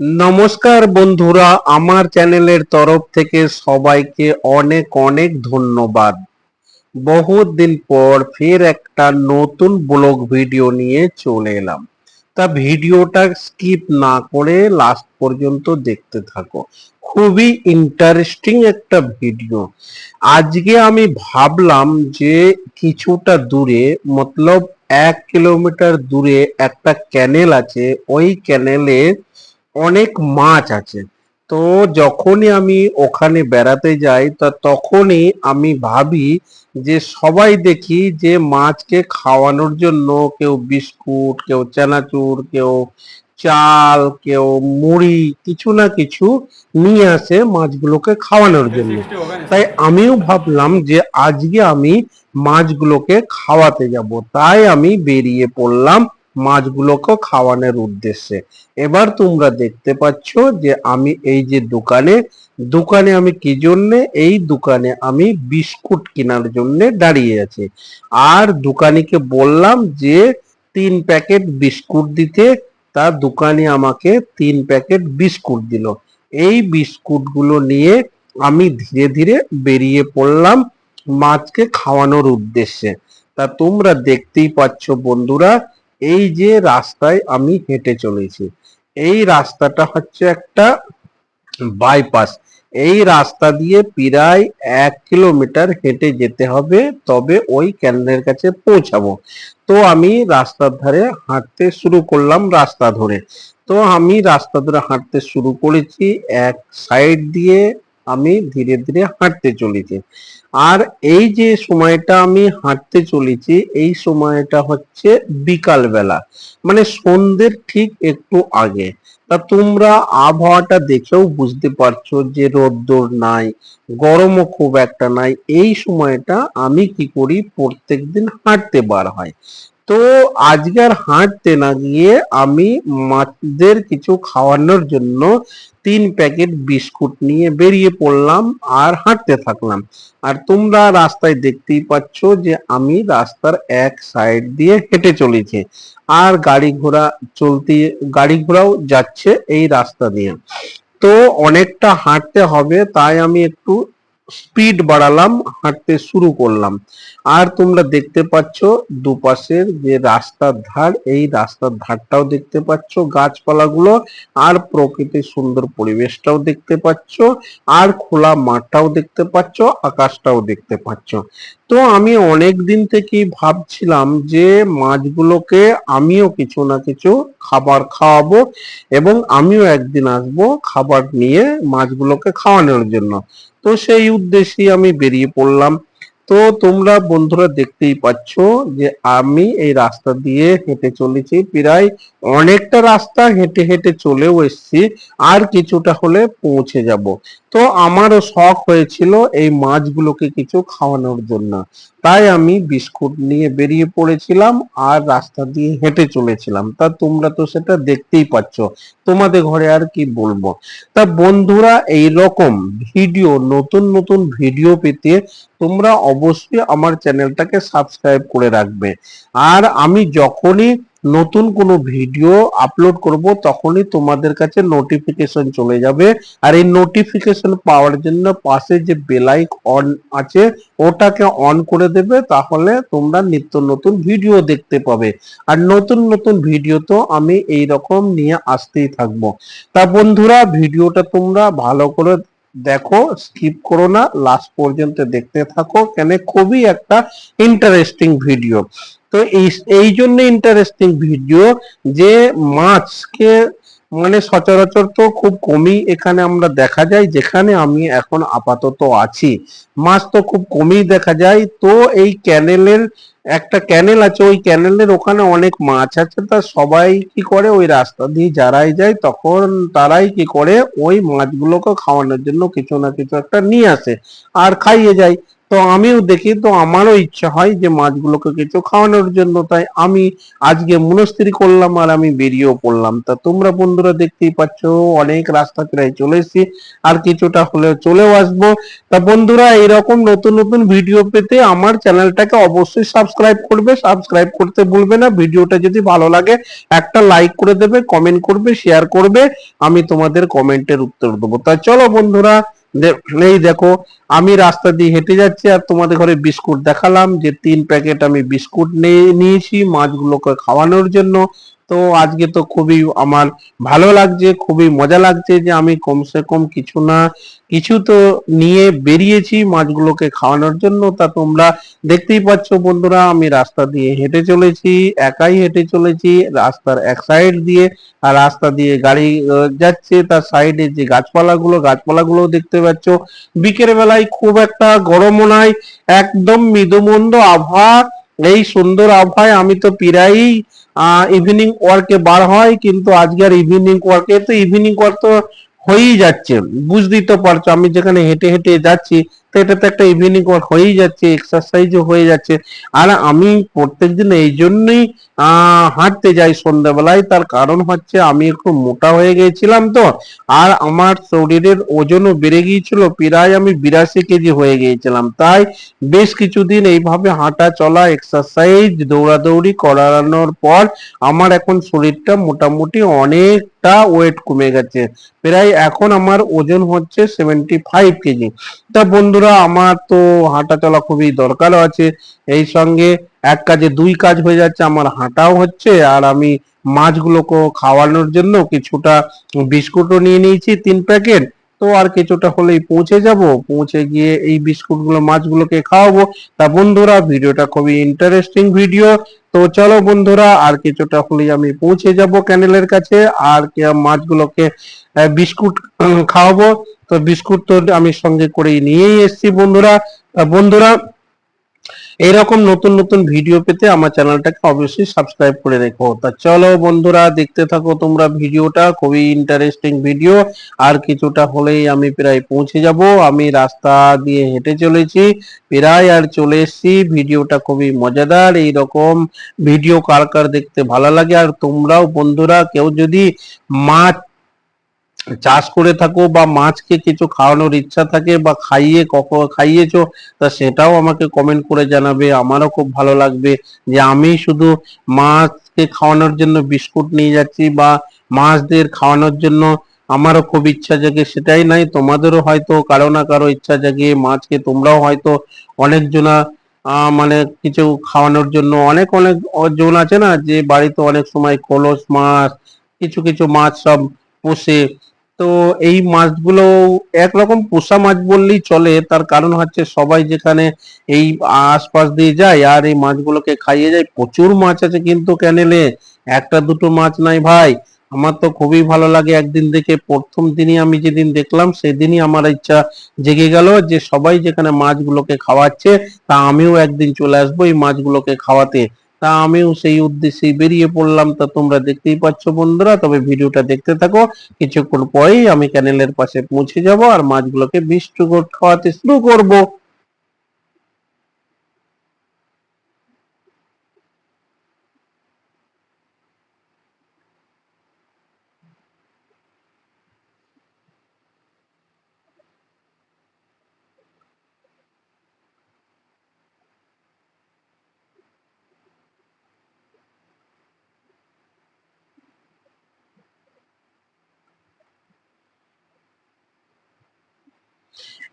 নমস্কার বন্ধুরা, আমার চ্যানেলের তরফ থেকে সবাইকে অনেক অনেক ধন্যবাদ। বহুত দিন পর ফের একটা নতুন ব্লগ ভিডিও নিয়ে চলে এলাম। তা ভিডিওটা স্কিপ না করে লাস্ট পর্যন্ত দেখতে থাকো। খুবই ইন্টারেস্টিং একটা ভিডিও। আজকে আমি ভাবলাম যে কিছুটা দূরে, মতলব এক কিলোমিটার দূরে একটা ক্যানেল আছে, ওই ক্যানেলে অনেক মাছ আছে। তো যখনই আমি ওখানে বেড়াতে যাই তা তখনই আমি ভাবি যে সবাই দেখি যে মাছকে খাওয়ানোর জন্য কেউ বিস্কুট কেউ চানাচুর কেউ চাল কেউ মুড়ি কিছু না কিছু নিয়ে আসে মাছগুলোকে খাওয়ানোর জন্য। তাই আমিও ভাবলাম যে আজকে আমি মাছগুলোকে খাওয়াতে যাব। তাই আমি বেরিয়ে পড়লাম মাছগুলোকে খাওয়ানোর উদ্দেশ্যে। এবার তোমরা দেখতে পাচ্ছ যে আমি এই যে দোকানে দোকানে আমি কি জন্যে? এই দোকানে আমি বিস্কুট কেনার জন্য দাঁড়িয়ে আছি। আর দোকানিকে বললাম যে, তিন প্যাকেট বিস্কুট দিতে। তার দোকানি আমাকে তিন প্যাকেট বিস্কুট দিল। এই বিস্কুটগুলো নিয়ে আমি ধীরে ধীরে বেরিয়ে পড়লাম মাছকে খাওয়ানোর উদ্দেশ্যে। তা তোমরা দেখতেই পাচ্ছ বন্ধুরা এই যে রাস্তায় আমি হেঁটে চলেছি, এই রাস্তাটা হচ্ছে একটা বাইপাস এই রাস্তা দিয়ে প্রায় এক কিলোমিটার হেঁটে যেতে হবে, তবে ওই ক্যানেলের কাছে পৌঁছাবো। তো আমি রাস্তার ধারে হাঁটতে শুরু করলাম রাস্তা ধরে। তো আমি রাস্তা ধরে হাঁটতে শুরু করেছি, এক সাইড দিয়ে আমি ধীরে ধীরে হাঁটতে চলেছি। আর এই যে সময়টা আমি হাঁটতে চলেছি, এই সময়টা হচ্ছে বিকাল বেলা মানে সন্ধ্যের ঠিক একটু আগে। তা তোমরা আবহাওয়াটা দেখেও বুঝতে পারছ যে রোদ্দুর নাই, গরমও খুব একটা নাই। এই সময়টা আমি কি করি? প্রত্যেকদিন হাঁটতে বার হয়। তো আজকে আর হাঁটতে না গিয়ে আমি মাছদের কিছু খাওয়ানোর জন্য তিন প্যাকেট বিস্কুট নিয়ে বেরিয়ে পড়লাম আর হাঁটতে থাকলাম। আর তোমরা রাস্তায় দেখতেই পাচ্ছ যে আমি রাস্তার এক সাইড দিয়ে হেঁটে চলেছি। আর গাড়ি ঘোড়া চলতে, গাড়ি ঘোড়াও যাচ্ছে এই রাস্তা দিয়ে। তো অনেকটা হাঁটতে হবে, তাই আমি একটু স্পিড বাড়ালাম, হাঁটতে শুরু করলাম। আর তোমরা দেখতে পাচ্ছ দুপাশের যে রাস্তার ধার, এই রাস্তার ধারটাও দেখতে পাচ্ছ, গাছপালাগুলো আর প্রকৃতির সুন্দর পরিবেশটাও দেখতে পাচ্ছ, আর খোলা মাঠটাও দেখতে পাচ্ছ, আকাশটাও দেখতে পাচ্ছ। তো আমি অনেক দিন থেকেই ভাবছিলাম যে মাছগুলোকে আমিও কিছু না কিছু খাবার খাওয়াবো এবং আমিও একদিন আসব খাবার নিয়ে মাছগুলোকে খাওয়ানোর জন্য। তো সেই উদ্দেশ্যে আমি বেরিয়ে পড়লাম। তো তোমরা বন্ধুরা দেখতেই পাচ্ছ যে আমি এই রাস্তা দিয়ে হেঁটে চলেছি। প্রায় অনেকটা রাস্তা হেঁটে হেঁটে চলেও এসেছি। আর কিছুটা হলে পৌঁছে যাব। তো আমারও শখ হয়েছিল এই মাছগুলোকে কিছু খাওয়ানোর জন্য। তাই আমি বিস্কুট নিয়ে বেরিয়ে পড়েছিলাম আর রাস্তা দিয়ে হেঁটে চলেছিলাম। তা তোমরা তো সেটা দেখতেই পাচ্ছ। তোমাদের ঘরে আর কি বলব? তা বন্ধুরা এই রকম ভিডিও, নতুন নতুন ভিডিও পেতে তোমরা অবশ্যই আমার চ্যানেলটাকে সাবস্ক্রাইব করে রাখবে। আর আমি যখনই নতুন কোনো ভিডিও আপলোড করব, তখনই তোমাদের কাছে নোটিফিকেশন চলে যাবে। আর এই নোটিফিকেশন পাওয়ার জন্য পাশে যে বেলাইক অন আছে, ওটাকে অন করে দেবে, তাহলে তোমরা নিত্য নতুন ভিডিও দেখতে পাবে। আর নতুন নতুন ভিডিও তো আমি এই রকম নিয়ে আসতেই থাকব। তা বন্ধুরা ভিডিওটা তোমরা ভালো করে দেখো স্কিপ করো না লাস্ট পর্যন্ত দেখতে থাকো, কেন খুবই একটা ইন্টারেস্টিং ভিডিও তো এই এই জন্য ইন্টারেস্টিং ভিডিও যে মাছকে মানে সচরাচর তো খুব কমই এখানে আমরা দেখা যায়, যেখানে আমি এখন আপাতত আছি। মাছ তো খুব কমই দেখা যায়। তো এই ক্যানেলের, একটা ক্যানেল আছে, ওই ক্যানেলের ওখানে অনেক মাছ আছে। তা সবাই কি করে? ওই রাস্তা দিয়ে যারাই যায়, তখন তারাই কি করে? ওই মাছগুলোকে খাওয়ানোর জন্য কিছু না কিছু একটা নিয়ে আসে। আর খাইয়ে যায়। তো আমিও দেখি, তো আমারও ইচ্ছা হয় যে মাছগুলোকে কিছু খাওয়ানোর জন্য। তাই আমি আজকে মনস্থির করলাম আর আমি বেরিয়েও পড়লাম তা তোমরা বন্ধুরা দেখতেই পাচ্ছ, অনেক রাস্তা প্রায় চলে এসেছি, আর কিছুটা হলেও চলেও আসব। তা বন্ধুরা এরকম নতুন নতুন ভিডিও পেতে আমার চ্যানেলটাকে অবশ্যই সাবস্ক্রাইব করবে। সাবস্ক্রাইব করতে ভুলবে না। ভিডিওটা যদি ভালো লাগে, একটা লাইক করে দেবে, কমেন্ট করবে, শেয়ার করবে, আমি তোমাদের কমেন্টের উত্তর দেবো। তা চলো বন্ধুরা এই দেখো, আমি রাস্তা দিয়ে হেঁটে যাচ্ছি আর তোমাদের ঘরে বিস্কুট দেখালাম যে তিন প্যাকেট আমি বিস্কুট নিয়ে নিয়েছি, মাছগুলোকে খাওয়ানোর জন্য। তো আজকে তো খুবই আমার ভালো লাগছে, খুবই মজা লাগছে যে আমি কমসে কম কিছু না কিছু তো নিয়ে বেরিয়েছি মাছগুলোকে খাওয়ানোর জন্য। তা তোমরা দেখতেই পাচ্ছ বন্ধুরা, আমি রাস্তা দিয়ে হেঁটে চলেছি, একাই হেঁটে চলেছি, রাস্তার এক সাইড দিয়ে আর রাস্তা দিয়ে গাড়ি যাচ্ছে। তার সাইডে যে গাছপালাগুলো গাছপালাগুলো দেখতে পাচ্ছ। বিকেল বেলায় খুব একটা গরমও নাই, একদম মৃদুমন্দ আবহাওয়া। এই সুন্দর আবহাওয়ায় আমি তো প্রায়ই ইভিনিং ওয়ার্কে বার হয়, কিন্তু আজকে আর ইভিনিং ওয়ার্কে তো ইভিনিং ওয়ার্ক তো হয়েই যাচ্ছে। বুঝতেই তো পারছ, আমি যেখানে হেঁটে হেঁটে যাচ্ছি তো এটা তো একটা ইভিনিং ওয়ার্ক হয়েই যাচ্ছে এক্সারসাইজও হয়ে যাচ্ছে। আর আমি প্রত্যেকদিন এই জন্যই হাঁটতে যাই সন্ধ্যাবেলায়। তার কারণ হচ্ছে আমি একটু মোটা হয়ে গেছিলাম তো, আর আমার শরীরের ওজনও বেড়ে গিয়েছিল, প্রায় আমি বিরাশি কেজি হয়ে গিয়েছিলাম। তাই বেশ কিছুদিন এইভাবে হাঁটা চলা এক্সারসাইজ দৌড়াদৌড়ি করানোর পর আমার এখন শরীরটা মোটামুটি অনেকটা ওয়েট কমে গেছে। প্রায় এখন আমার ওজন হচ্ছে সেভেন্টি ফাইভ কেজি। তা বন্ধুরা, আমার তো হাঁটা চলা খুবই দরকার আছে। এই সঙ্গে এক কাজে দুই কাজ হয়ে যাচ্ছে, আমার হাঁটাও হচ্ছে, আর আমি মাছগুলোকে খাওয়ানোর জন্য কিছুটা বিস্কুটও নিয়ে নিয়েছি, তিন প্যাকেট। তো আর কিছুটা হলেই পৌঁছে যাব, পৌঁছে গিয়ে এই বিস্কুটগুলো, মাছগুলোকে খাওয়াবো। তা বন্ধুরা, ভিডিওটা খুবই ইন্টারেস্টিং ভিডিও তো চলো বন্ধুরা, আর কিছুটা হলেই আমি পৌঁছে যাব ক্যানেলের কাছে, আর মাছগুলোকে বিস্কুট খাওয়াবো। তো বিস্কুট তো আমি সঙ্গে করে নিয়েই এসেছি, বন্ধুরা। বন্ধুরা এইরকম নতুন নতুন ভিডিও পেতে আমার চ্যানেলটাকে অবশ্যই সাবস্ক্রাইব করে রেখো। তা চলো বন্ধুরা, দেখতে থাকো তোমরা ভিডিওটা, খুবই ইন্টারেস্টিং ভিডিও আর কিছুটা হলেই আমি প্রায় পৌঁছে যাব। আমি রাস্তা দিয়ে হেঁটে চলেছি, প্রায় আর চলে এসেছি। ভিডিওটা খুবই মজাদার এই রকম ভিডিও কার কার দেখতে ভালো লাগে। আর তোমরাও বন্ধুরা, কেউ যদি মাছ চাষ করে থাকো বা মাছকে কিছু খাওয়ানোর ইচ্ছা থাকে বা খাইয়ে খাইয়েছো, তা সেটাও আমাকে কমেন্ট করে জানাবে। আমারও খুব ভালো লাগবে যে আমি শুধু মাছকে খাওয়ানোর জন্য বিস্কুট নিয়ে যাচ্ছি বা মাছদের খাওয়ানোর জন্য আমারও খুব ইচ্ছা জাগে। সেটাই নাই, তোমাদেরও হয়তো কারও না কারও ইচ্ছা জাগে, মাছকে তোমরাও হয়তো অনেকজনা মানে কিছু খাওয়ানোর জন্য অনেক অনেক জন আছে না যে বাড়িতে অনেক সময় কলস মাছ, কিছু কিছু মাছ সব পোষে তো এই মাছগুলো একরকম পোষা মাছ বললেই চলে। তার কারণ হচ্ছে সবাই যেখানে এই আশপাশ দিয়ে যায় আর এই মাছগুলোকে খাইয়ে যায়, প্রচুর মাছ আছে কিন্তু ক্যানেলে একটা দুটো মাছ নাই ভাই। আমার তো খুবই ভালো লাগে একদিন দেখে। প্রথম দিনই আমি যেদিন দেখলাম, সেদিনই আমার ইচ্ছা জেগে গেল যে সবাই যেখানে মাছগুলোকে খাওয়াচ্ছে, তা আমিও একদিন চলে আসব এই মাছগুলোকে খাওয়াতে। তা আমিও সেই উদ্দেশ্যে বেরিয়ে পড়লাম। তা তোমরা দেখতেই পাচ্ছ বন্ধুরা, তবে ভিডিওটা দেখতে থাকো। কিছুক্ষণ পরেই আমি ক্যানেলের পাশে পৌঁছে যাব আর মাছগুলোকে বিস্কুট খাওয়াতে শুরু করব।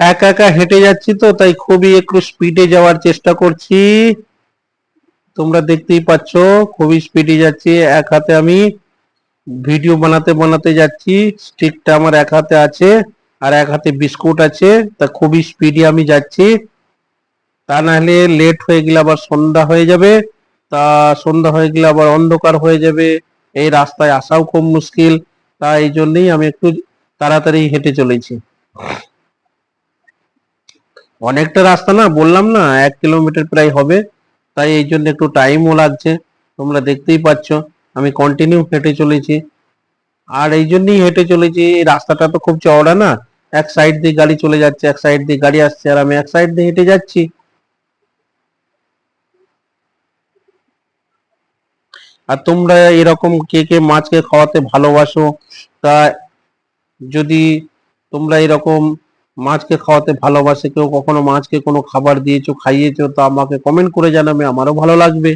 একা একা হেঁটে যাচ্ছি তো, তাই খুবই একটু স্পিডে যাওয়ার চেষ্টা করছি। তোমরা দেখতেই পাচ্ছ, খুবই স্পিডে যাচ্ছি, এক হাতে আমি ভিডিও বানাতে বানাতে যাচ্ছি স্টিকটা আমার এক হাতে আছে আর এক হাতে বিস্কুট আছে, তা খুবই স্পিডে আমি যাচ্ছি। তা নাহলে লেট হয়ে গেলে আবার সন্ধ্যা হয়ে যাবে, তা সন্ধ্যা হয়ে গেলে আবার অন্ধকার হয়ে যাবে, এই রাস্তায় আসাও খুব মুশকিল তা এই জন্যই আমি একটু তাড়াতাড়ি হেঁটে চলেছি। অনেকটা রাস্তা না, বললাম না, এক কিলোমিটার প্রায় হবে। তাই এই জন্য একটু টাইমও লাগছে। তোমরা দেখতেই পাচ্ছ, আমি কন্টিনিউ হেঁটে চলেছি। আর এই জন্যই হেঁটে চলেছি, এই রাস্তাটা তো খুব চওড়া না। এক সাইড দিয়ে গাড়ি চলে যাচ্ছে, এক সাইড দিয়ে গাড়ি আসছে, আর আমি এক সাইড দিয়ে হেঁটে যাচ্ছি। আর তোমরা এরকম কে কে মাছকে খাওয়াতে ভালোবাসো, তা যদি তোমরা এরকম মাছকে খাওয়াতে ভালোবাসে, কেউ কখনো মাছকে কোনো খাবার দিয়েছ, খাইয়েছো, তা আমাকে কমেন্ট করে জানাবে, আমারও ভালো লাগবে।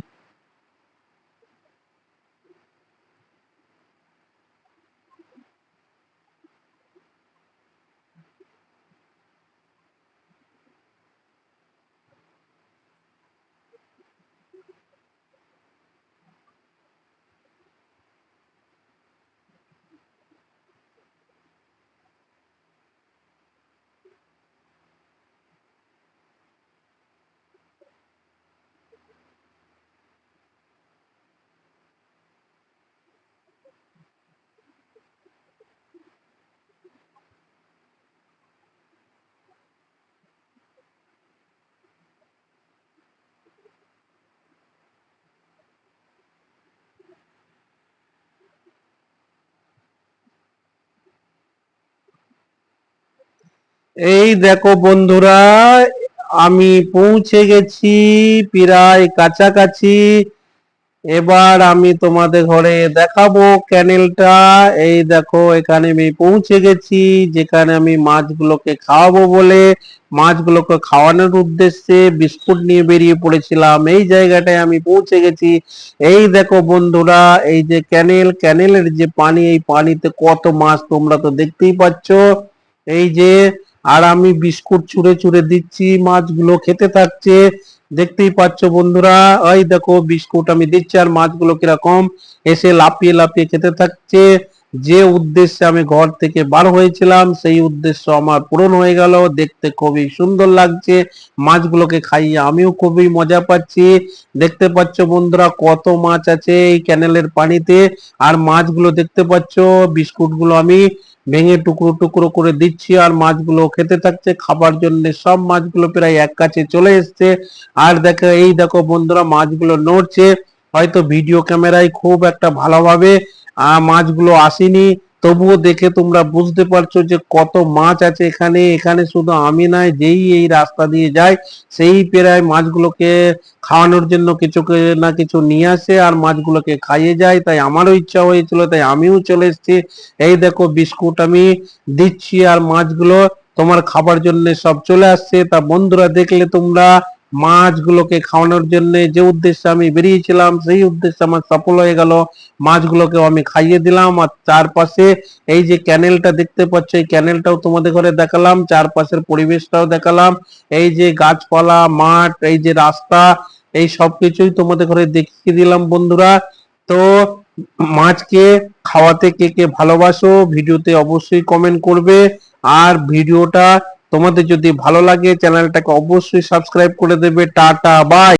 এই দেখো বন্ধুরা, আমি পৌঁছে গেছি প্রায় কাছাকাছি। এবার আমি তোমাদের ঘরে দেখাবো ক্যানেলটা। এই দেখো, এখানে আমি পৌঁছে গেছি, যেখানে আমি মাছগুলোকে খাওয়াবো বলে। মাছগুলোকে খাওয়ানোর উদ্দেশ্যে বিস্কুট নিয়ে বেরিয়ে পড়েছিলাম। এই জায়গাটায় আমি পৌঁছে গেছি। এই দেখো বন্ধুরা, এই যে ক্যানেল, ক্যানেলের যে পানি, এই পানিতে কত মাছ তোমরা তো দেখতেই পাচ্ছ। এই যে আর আমি বিস্কুট চুরে চুরে দিচ্ছি, মাছগুলো খেতে থাকছে। দেখতেই পাচ্ছ বন্ধুরা ওই দেখো বিস্কুট আমি দিচ্ছি আর মাছগুলো কীরকম এসে লাপিয়ে লাপিয়ে খেতে থাকছে। যে উদ্দেশ্যে আমি ঘর থেকে বার হয়েছিলাম, সেই উদ্দেশ্য আমার পূরণ হয়ে গেল। দেখতে খুবই সুন্দর লাগছে, মাছগুলোকে খাইয়ে আমিও খুবই মজা পাচ্ছি। দেখতে পাচ্ছ বন্ধুরা, কত মাছ আছে এই ক্যানেলের পানিতে। আর মাছগুলো দেখতে পাচ্ছ, বিস্কুটগুলো আমি ভেঙে টুকরো টুকরো করে দিচ্ছি আর মাছগুলো খেতে থাকছে। খাবার জন্য সব মাছগুলো প্রায় এক কাছে চলে এসছে। আর দেখো, এই দেখো বন্ধুরা, মাছগুলো নড়ছে। হয়তো ভিডিও ক্যামেরায় খুব একটা ভালোভাবে মাছগুলো আসেনি। তবুও দেখে তোমরা বুঝতে পারছ যে কত মাছ আছে এখানে। এখানে শুধু আমি নয়, যেই এই রাস্তা দিয়ে যায়, সেই প্রায় মাছগুলোকে খাওয়ানোর জন্য কিছু না কিছু নিয়ে আসে আর মাছগুলোকে খাইয়ে যায়। তাই আমারও ইচ্ছা হয়েছিল, তাই আমিও চলে এসেছি। এই দেখো বিস্কুট আমি দিচ্ছি আর মাছগুলো তোমার খাবার জন্য সব চলে আসছে। তা বন্ধুরা দেখলে তোমরা মাছগুলোকে খাওয়ানোর জন্য যে উদ্দেশ্যে আমি বেরিয়েছিলাম, সেই উদ্দেশ্যে আমার সফল হয়ে গেল। মাছগুলোকে আমি খাইয়ে দিলাম। আর চারপাশে এই যে ক্যানেলটা দেখতে পাচ্ছ, এই ক্যানেলটাও তোমাদের ঘরে দেখালাম। চারপাশের পরিবেশটাও দেখালাম। এই যে গাছপালা, মাঠ, এই যে রাস্তা, এই সব কিছুই তোমাদের ঘরে দেখিয়ে দিলাম বন্ধুরা। তো মাছকে খাওয়াতে কে কে ভালোবাসো, ভিডিওতে অবশ্যই কমেন্ট করবে। আর ভিডিওটা তোমাদের যদি ভালো লাগে চ্যানেলটাকে অবশ্যই সাবস্ক্রাইব করে দেবে টাটা বাই